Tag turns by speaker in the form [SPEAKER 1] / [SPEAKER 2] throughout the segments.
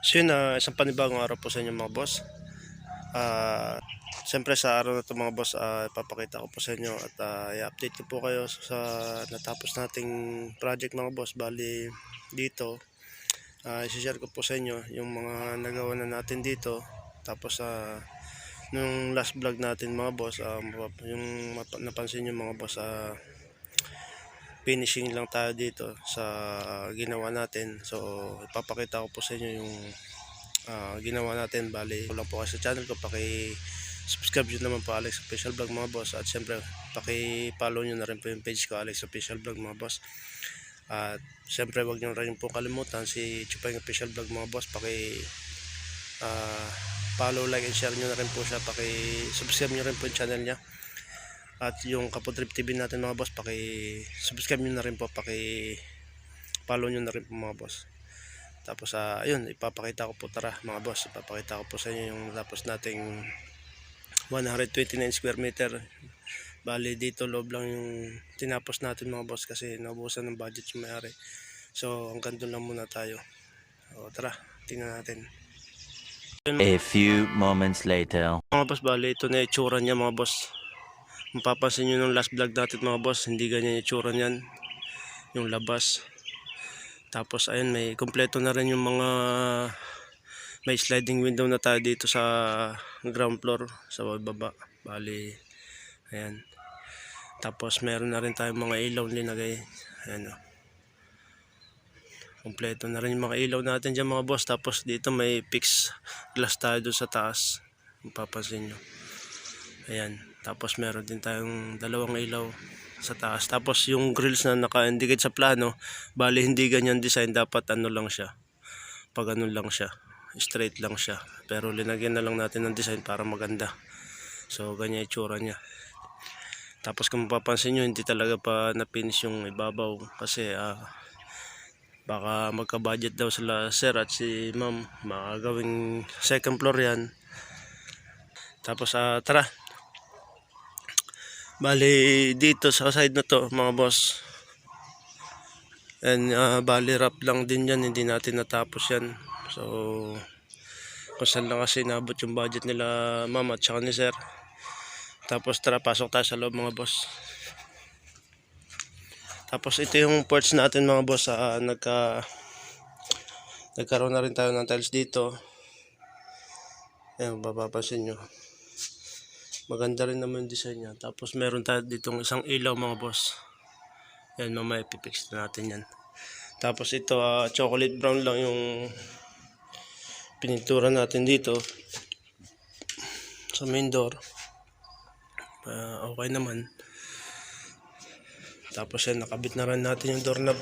[SPEAKER 1] So yun, ah, isang panibagong araw po sa inyo mga boss. Ah, Siyempre sa araw na ito mga boss, ah, ipapakita ko po sa inyo at ah, i-update ko po kayo sa natapos nating project mga boss. Bali dito, ah, isi-share ko po sa inyo yung mga nagawa na natin dito. Tapos sa nung last vlog natin mga boss, mapa- yung napansin nyo mga boss, ah, finishing lang tayo dito sa ginawa natin. So, ipapakita ko po sa inyo yung ah, ginawa natin. Bali, lang po kayo sa channel ko, paki subscribe nyo naman po Alex Official Vlog mga boss. At syempre, paki-follow nyo na rin po yung page ko Alex Official Vlog mga boss. At syempre, wag nyo rin po kalimutan si Chupang Official Vlog mga boss. Paki ah, follow, like, and share nyo na rin po siya. Paki-subscribe nyo rin po yung channel niya. At yung Kapotrip TV natin mga boss, paki-subscribe nyo na rin po, paki-follow nyo na rin po mga boss. Tapos ah, ayun, ipapakita ko po tara mga boss, ipapakita ko po sa inyo yung tapos nating 129 square meter. Bali dito loob lang yung tinapos natin mga boss kasi naubusan ng budget yung may-ari. So hanggang doon lang muna tayo. O tara, tingnan natin.
[SPEAKER 2] A few moments later.
[SPEAKER 1] Mga boss, bali ito na yung itsura niya mga boss. Mapapansin nyo nung last vlog natin mga boss, hindi ganyan yung itsura niyan. Yung labas. Tapos ayun, may kompleto na rin yung mga may sliding window na tayo dito sa ground floor sa baba. Bali, ayan. Tapos meron na rin tayong mga ilaw linagay. Ayan o. Kompleto na rin yung mga ilaw natin dyan mga boss. Tapos dito may fixed glass tayo sa taas. Mapapansin nyo. Ayan. Tapos meron din tayong dalawang ilaw sa taas. Tapos yung grills na naka-indicate sa plano, bali hindi ganyan design. Dapat ano lang siya. Pag ano lang siya. Straight lang siya. Pero linagyan na lang natin ng design para maganda. So ganyan itsura niya. Tapos kung mapapansin nyo, hindi talaga pa na-finish yung ibabaw. Kasi ah, baka magka-budget daw sila sir at si ma'am. Makagawing second floor yan. Tapos ah, tara. Bali dito sa side na to mga boss. And ah, bali wrap lang din yan. Hindi natin natapos yan. So kung saan lang kasi nabot yung budget nila ma'am at saka ni sir. Tapos tara, pasok tayo sa loob mga boss. Tapos ito yung ports natin mga boss. ah, nagka, nagkaroon na rin tayo ng tiles dito. Ayan, mapapansin nyo. Maganda rin naman yung design niya. Tapos meron tayo ditong isang ilaw mga boss. Yan, mamaya ipipix na natin yan. Tapos ito, ah, chocolate brown lang yung pinintura natin dito. Sa main door. Ah, okay naman. Tapos yan, nakabit na rin natin yung doorknob.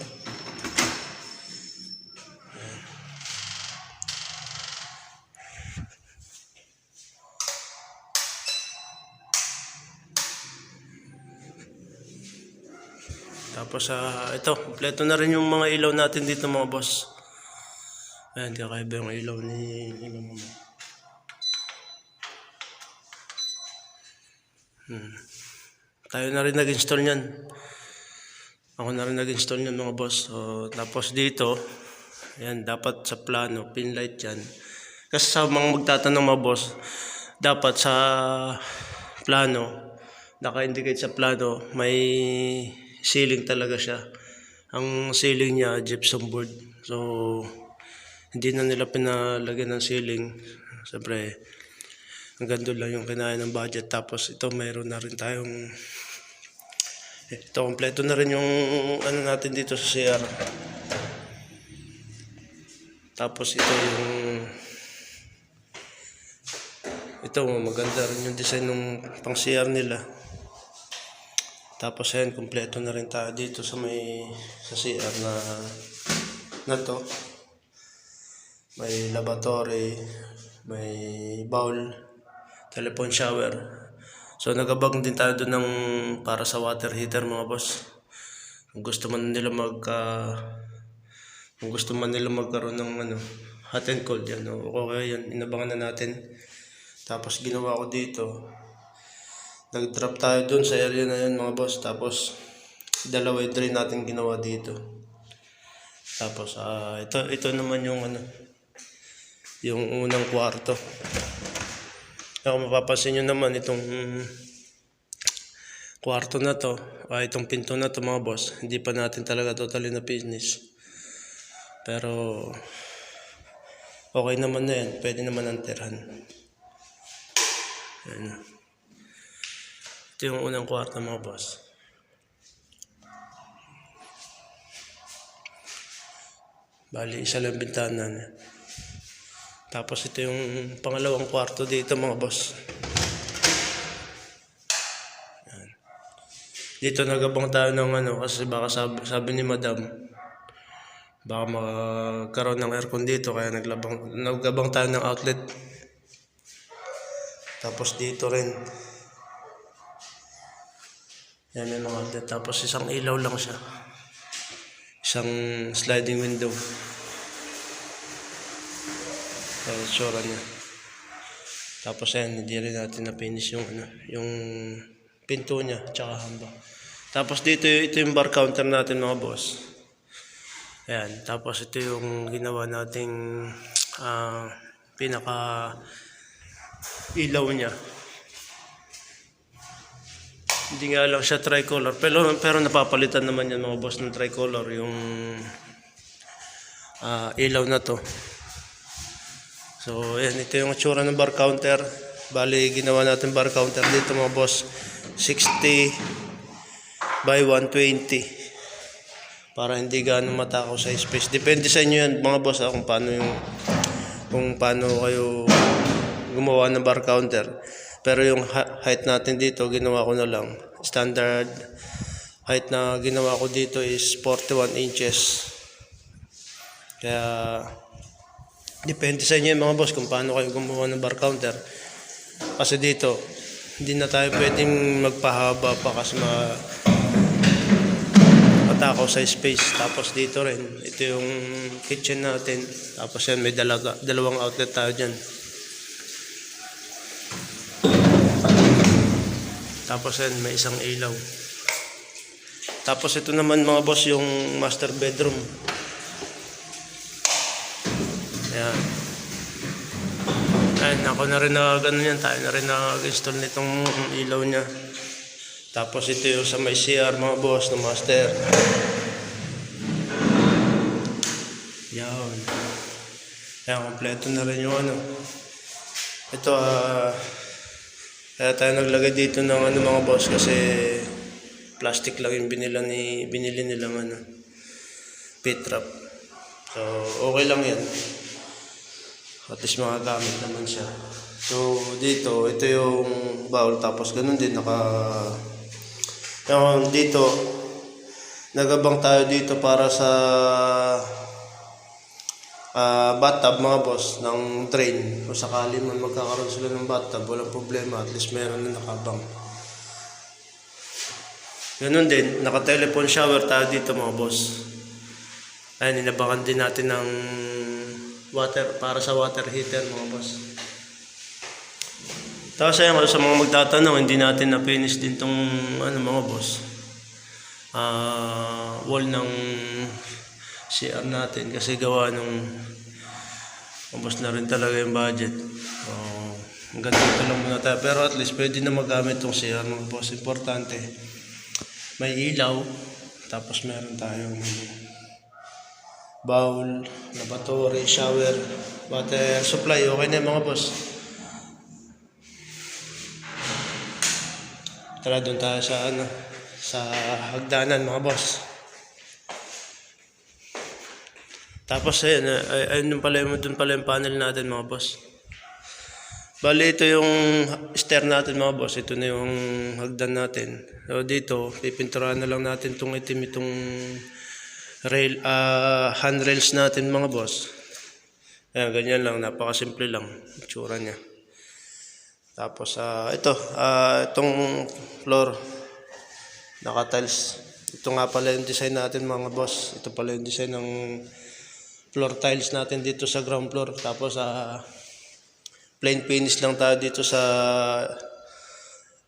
[SPEAKER 1] Tapos ah, ito, kompleto na rin yung mga ilaw natin dito mga boss. Ayan, kakaiba yung ilaw ni ilaw mo. Hmm. Tayo na rin nag-install niyan. Ako na rin nag-install niyan mga boss. So, tapos dito, ayan, dapat sa plano, pinlight yan. Kasi sa mga magtatanong mga boss, dapat sa plano, naka-indicate sa plano, may ceiling talaga siya. Ang ceiling niya, gypsum board. So, hindi na nila pinalagyan ng ceiling. Siyempre, hanggang doon lang yung kinain ng budget. Tapos ito, mayroon na rin tayong ito, kompleto na rin yung ano natin dito sa CR. Tapos ito yung ito, maganda rin yung design ng pang CR nila. Tapos ayan, kompleto na rin tayo dito sa may sa CR na na to. May lavatory, may bowl, telephone shower. So nagabag din tayo doon ng para sa water heater mga boss. Kung gusto man nila mag ah, kung gusto man nila magkaroon ng ano, hot and cold yan. Okay yan, inabangan na natin. Tapos ginawa ko dito. Nag-drop tayo doon sa area na yun mga boss. Tapos dalawa yung drain natin ginawa dito. Tapos ah ito ito naman yung ano yung unang kwarto. Kung mapapansin nyo naman itong kwarto na to, ay itong pinto na to mga boss, hindi pa natin talaga totally na finish. Pero okay naman na yan, pwede naman ang tirhan. Yan. Ito yung unang kwarto mga boss. Bali, isa lang bintana niya. Tapos ito yung pangalawang kwarto dito mga boss. Yan. Dito nagabang tayo ng ano kasi baka sabi, sabi ni madam baka magkaroon ng aircon dito kaya naglabang nagabang tayo ng outlet. Tapos dito rin. Yan yung mga outlet. Tapos isang ilaw lang siya. Isang sliding window. Kaya tsura niya. Tapos ayan, hindi rin natin na-finish yung, ano, yung pinto niya, tsaka hamba. Tapos dito, ito yung bar counter natin mga boss. Ayan, tapos ito yung ginawa nating ah, pinaka ilaw niya. Hindi nga lang siya tricolor, pero, pero napapalitan naman yan mga boss ng tricolor, yung ah, ilaw na to. So, ayan, ito yung tsura ng bar counter. Bali, ginawa natin bar counter dito mga boss. 60 by 120. Para hindi gaano matakaw sa space. Depende sa inyo yan mga boss ah, kung paano yung kung paano kayo gumawa ng bar counter. Pero yung height natin dito, ginawa ko na lang. Standard height na ginawa ko dito is 41 inches. Kaya Depende sa inyo mga boss kung paano kayo gumawa ng bar counter. Kasi dito, hindi na tayo pwedeng magpahaba pa kasi ma matakaw sa space. Tapos dito rin, ito yung kitchen natin. Tapos yan, may dalaga, dalawang outlet tayo dyan. Tapos yan, may isang ilaw. Tapos ito naman mga boss, yung master bedroom. Ayan. Ayan, ako na rin na ganun yan. Tayo na rin nag-install nitong ilaw niya. Tapos ito yung sa may CR mga boss ng master. Yan. Ayan, kompleto na rin yung ano. Ito, ah... kaya tayo naglagay dito ng ano mga boss kasi plastic lang yung binila ni, binili nilang ano, pit trap. So, okay lang yan. At least magagamit naman siya. So, dito, ito yung bowl. Tapos, ganun din, naka... Yung dito, nagabang tayo dito para sa ah bathtub mga boss ng drain. Kung sakali man magkakaroon sila ng bathtub, walang problema. At least meron na nakabang. Ganun din, naka-telephone shower tayo dito mga boss. Ayun, inabangan din natin ng water para sa water heater mga boss. Tapos ayun, sa mga magtatanong, hindi natin na-finish din tong ano mga boss. Ah, wall ng CR natin kasi gawa nung ubos na rin talaga yung budget. So, hanggang dito lang muna tayo. Pero at least pwede na magamit tong CR mga boss. Importante. May ilaw. Tapos meron tayong bowl, lavatory, shower, water supply. Okay na mga boss. Tara doon tayo sa ano, sa hagdanan mga boss. Tapos ayun, ay, ay, ayun pala yung, dun pala yung panel natin mga boss. Bali ito yung stair natin mga boss. Ito na yung hagdan natin. So dito, pipinturahan na lang natin itong itim itong rail, ah, handrails natin mga boss. Ayan, ganyan lang. Napakasimple lang. Itsura niya. Tapos ah, ito, ah, itong floor. Naka-tiles. Ito nga pala yung design natin mga boss. Ito pala yung design ng floor tiles natin dito sa ground floor. Tapos sa plain finish lang tayo dito sa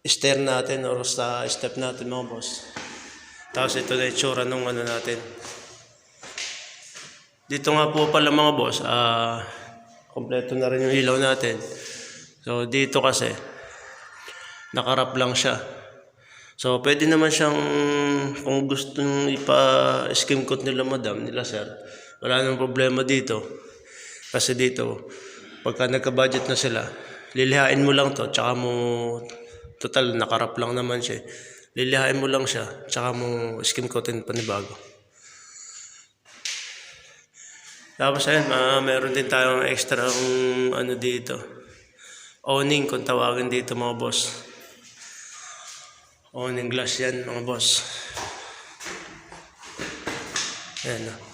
[SPEAKER 1] stair natin or sa step natin mga boss. Tapos ito na itsura nung ano natin. Dito nga po pala mga boss, ah kompleto na rin yung ilaw natin. So dito kasi nakarap lang siya. So pwede naman siyang kung gusto nyo ipa-skim coat nila madam, nila sir, wala nang problema dito. Kasi dito, pagka nagka-budget na sila, lilihain mo lang to, tsaka mo, total nakarap lang naman siya. Lilihain mo lang siya, tsaka mo skim coatin panibago. Tapos ayun, ah, meron din tayong extra ano dito. Owning kung tawagin dito mga boss. Owning glass yan mga boss. Ayan o.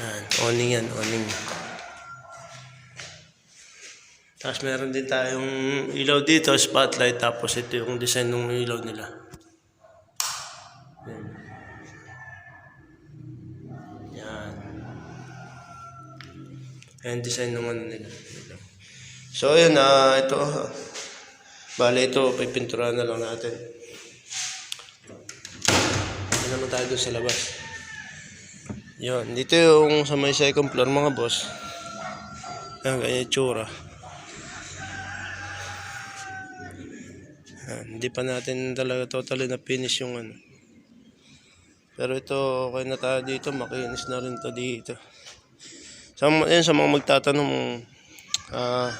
[SPEAKER 1] Ayan, owning yan, owning. Tapos meron din tayong ilaw dito, spotlight, tapos ito yung design ng ilaw nila. Ayan. Yan. Ayan design ng ano nila. So ayun na ito. Bale ito, pipinturahan na lang natin. Ano naman tayo doon sa labas. Yun, dito yung sa may second floor mga boss. Ayan, ganyan yung tsura. Ayan, hindi pa natin talaga totally na finish yung ano. Pero ito, okay na tayo dito. Makinis na rin to dito. Sa, yan, sa mga magtatanong, ah,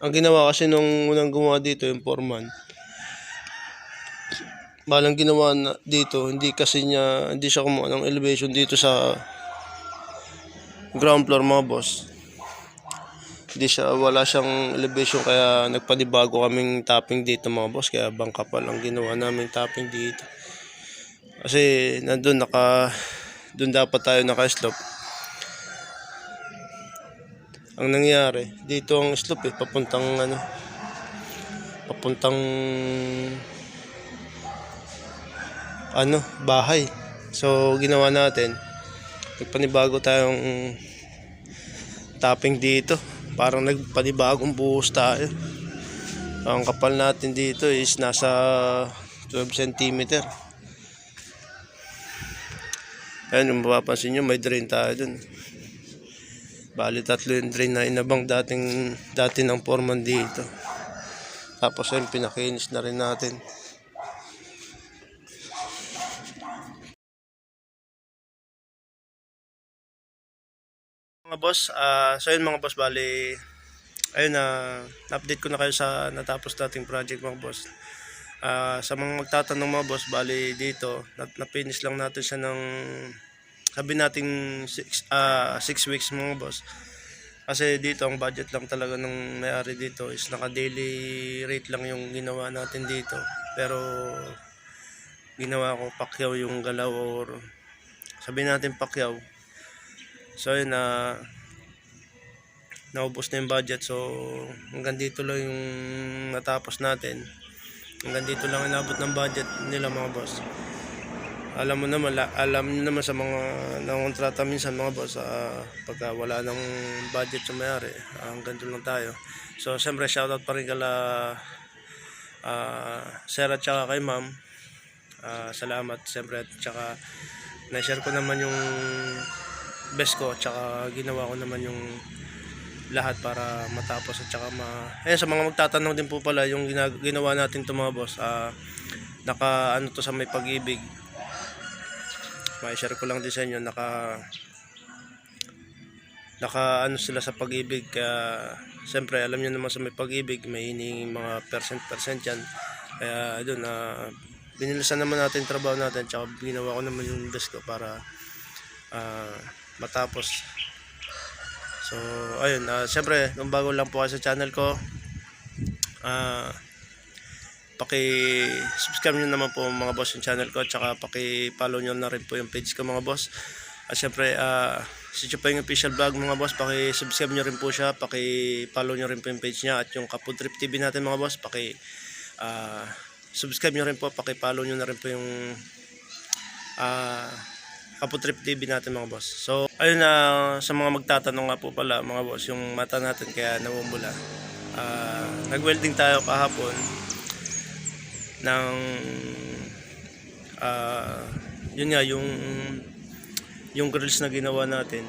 [SPEAKER 1] ang ginawa kasi nung unang gumawa dito, yung foreman, balang ginawa na dito, hindi kasi niya, hindi siya kumuha ng elevation dito sa ground floor mga boss. Hindi siya, wala siyang elevation kaya nagpanibago kaming topping dito mga boss. Kaya bangka pa lang ginawa namin topping dito. Kasi nandun naka, dun dapat tayo naka-slope. Ang nangyari, dito ang slope eh, papuntang ano, papuntang ano, bahay. So, ginawa natin, nagpanibago tayong topping dito. Parang nagpanibagong buhos tayo. Ang kapal natin dito is nasa 12 cm. Ayan, yung mapapansin nyo, may drain tayo dun. Bali, tatlo yung drain na inabang dating, dati ng foreman dito. Tapos ayun, pinakinis na rin natin. Mga boss, ah so yun mga boss, bali, ayun na, update ko na kayo sa natapos nating project mga boss. Ah, sa mga magtatanong mga boss, bali dito, na, na-finish lang natin siya ng, sabi nating 6 ah, six weeks mga boss. Kasi dito, ang budget lang talaga ng may-ari dito is naka-daily rate lang yung ginawa natin dito. Pero, ginawa ko pakyaw yung galaw or sabi natin pakyaw. So yun na naubos na yung budget so hanggang dito lang yung natapos natin. Hanggang dito lang inabot ng budget nila mga boss. Alam mo naman, la- alam niyo naman sa mga nangontrata minsan mga boss, ah, pagka wala ng budget sa mayari, ah, hanggang doon lang tayo. So, siyempre, shoutout pa rin kala ah, sir at saka kay ma'am. Ah, salamat, siyempre, at saka na-share ko naman yung best ko, at saka ginawa ko naman yung lahat para matapos at saka ma... Ayan, sa mga magtatanong din po pala, yung ginawa natin to mga boss, ah, naka ano to sa may pag-ibig, ma-share ko lang din sa inyo naka naka ano sila sa pag-ibig kaya siyempre alam niyo naman sa may pag-ibig may hiningi mga percent percent yan. Kaya doon na binilisan naman natin trabaho natin tsaka ginawa ko naman yung desk ko para ah, matapos. So ayun uh, siyempre kung bago lang po kayo sa channel ko ah paki-subscribe nyo naman po mga boss yung channel ko at saka paki-follow nyo na rin po yung page ko mga boss. At syempre uh, si Chupay yung official vlog mga boss paki-subscribe nyo rin po siya paki-follow nyo rin po yung page niya at yung Kapud Trip TV natin mga boss paki uh, subscribe nyo rin po paki-follow nyo na rin po yung uh, Kapud Trip TV natin mga boss. So ayun na sa mga magtatanong nga po pala mga boss yung mata natin kaya namumula uh, nag-welding tayo kahapon ng ah yun nga yung yung grills na ginawa natin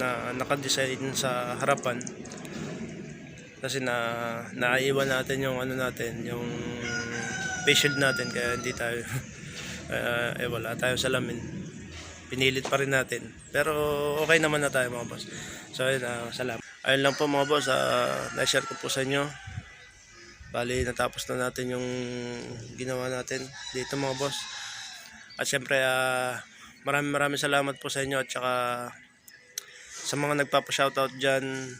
[SPEAKER 1] na naka-design sa harapan. Kasi na naiwan natin yung ano natin yung face shield natin kaya hindi tayo eh, eh wala tayo salamin pinilit pa rin natin. Pero okay naman na tayo mga boss. So ayun ah, salamat. Ayun lang po mga boss uh, na-share ko po sa inyo. Bali natapos na natin yung ginawa natin dito mga boss. At syempre ah, maraming maraming salamat po sa inyo at saka sa mga nagpapa-shoutout dyan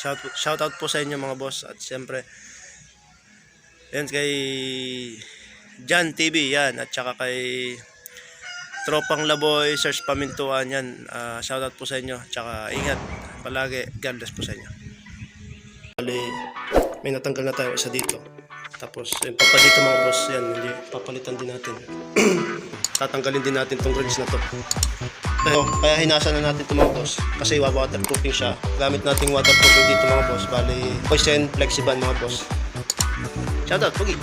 [SPEAKER 1] shout, shoutout po sa inyo mga boss. At syempre yan kay Jan TV yan. At saka kay Tropang Laboy Search Pamintuan yan. Ah, shoutout po sa inyo. At saka ingat. Palagi God bless po sa inyo. Bali, may natanggal na tayo isa dito. Tapos yung papa dito mga boss yan hindi papalitan din natin. Tatanggalin din natin tong grills na to. Pero kaya hinasa na natin ito mga boss. Kasi waterproofing siya. Gamit nating waterproofing dito mga boss. Bali poison flexiban mga boss. Shoutout Pugi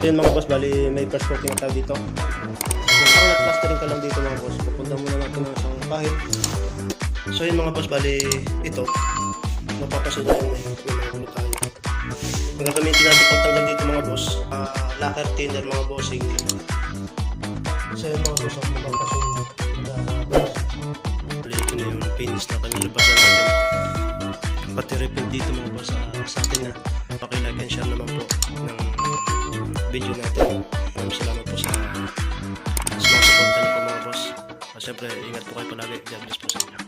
[SPEAKER 1] eh! yun mga boss bali may brush coating tayo dito. Parang nag-plastering ka lang dito mga boss pupunta muna natin ng isang bahit so yun mga boss bali ito. Mapapasunod yung may, may mga tayo. Ang gagamitin natin pagtanggal dito mga boss ah, lacquer thinner mga bossing. So yung mga gusto kong magpasunod na boss. Ulit na yung finish na kanilabasan natin. Pati repeat dito mga boss ah, sa atin na. Pakilike and share naman po ng video natin. Maraming salamat po sa suporta niyo po mga boss. At syempre, ingat po kayo palagi. God bless po sa inyo.